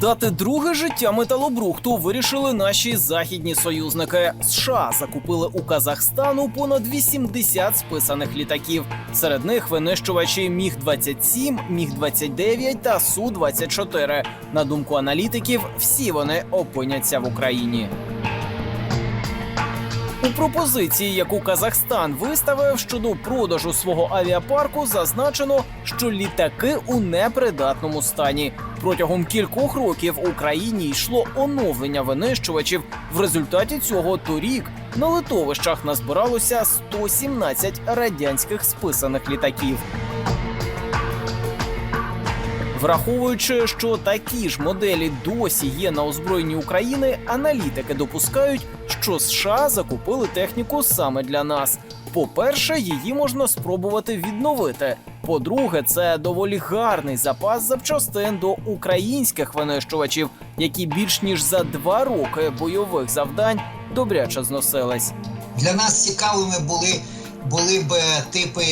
Дати друге життя металобрухту вирішили наші західні союзники. США закупили у Казахстану понад 80 списаних літаків. Серед них винищувачі Міг 27 Міг 29 та Су 24 На думку аналітиків, всі вони опиняться в Україні. У пропозиції, яку Казахстан виставив щодо продажу свого авіапарку, зазначено, що літаки у непридатному стані. Протягом кількох років в Україні йшло оновлення винищувачів. В результаті цього торік на литовищах назбиралося 117 радянських списаних літаків. Враховуючи, що такі ж моделі досі є на озброєнні України, аналітики допускають, що США закупили техніку саме для нас. По-перше, її можна спробувати відновити. По-друге, це доволі гарний запас запчастин до українських винищувачів, які більш ніж за два роки бойових завдань добряче зносились. Для нас цікавими були, були б типи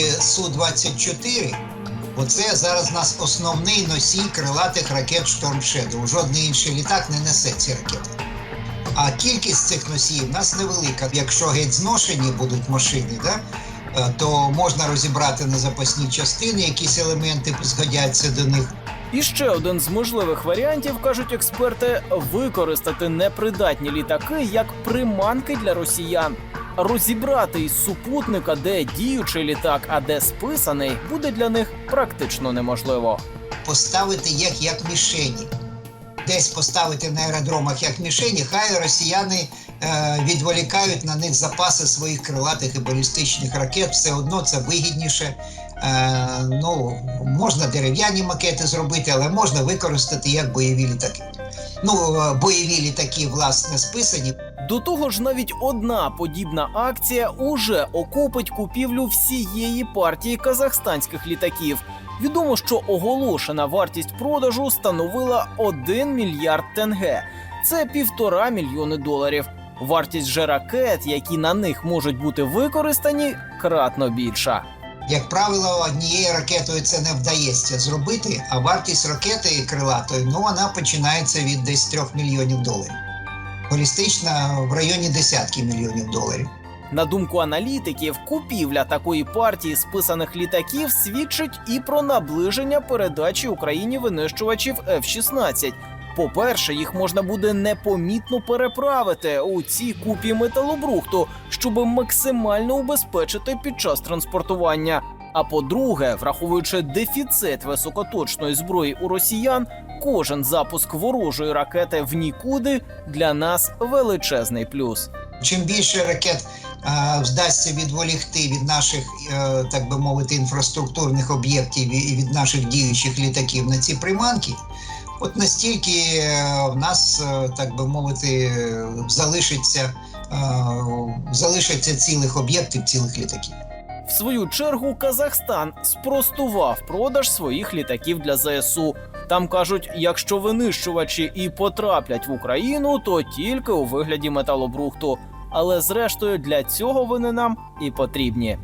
Су-24. Оце зараз у нас основний носій крилатих ракет Storm Shadow. Жодний інший літак не несе ці ракети. А кількість цих носіїв в нас невелика. Якщо геть зношені будуть машини, да, е, то можна розібрати на запасні частини, якісь елементи згодяться до них. І ще один з можливих варіантів, кажуть експерти, використати непридатні літаки як приманки для росіян. Розібрати із супутника, де діючий літак, а де списаний, буде для них практично неможливо. поставити їх як мішені. Десь поставити на аеродромах як мішені, хай росіяни е, відволікають на них запаси своїх крилатих і балістичних ракет. Все одно це вигідніше. Е, ну, можна дерев'яні макети зробити, але можна використати як бойові літаки. Ну, е, бойові літаки, власне, списані. До того ж, навіть одна подібна акція уже окупить купівлю всієї партії казахстанських літаків. Відомо, що оголошена вартість продажу становила 1 мільярд тенге. Це півтора мільйони доларів. Вартість же ракет, які на них можуть бути використані, кратно більша. Як правило, однією ракетою це не вдається зробити, а вартість ракети крилатої ну вона починається від десь 3 мільйонів доларів. Балістична в районі десятки мільйонів доларів. На думку аналітиків, купівля такої партії списаних літаків свідчить і про наближення передачі Україні винищувачів F-16. По-перше, їх можна буде непомітно переправити у цій купі металобрухту, щоб максимально убезпечити під час транспортування. А по-друге, враховуючи дефіцит високоточної зброї у росіян, кожен запуск ворожої ракети в нікуди для нас величезний плюс. Чим більше ракет е, вдасться відволікти від наших, е, так би мовити, інфраструктурних об'єктів і від наших діючих літаків на ці приманки, от настільки е, в нас, так би мовити, залишиться, залишиться цілих об'єктів, цілих літаків. В свою чергу Казахстан спростував продаж своїх літаків для ЗСУ. Там кажуть, якщо винищувачі і потраплять в Україну, то тільки у вигляді металобрухту. Але зрештою для цього вони нам і потрібні.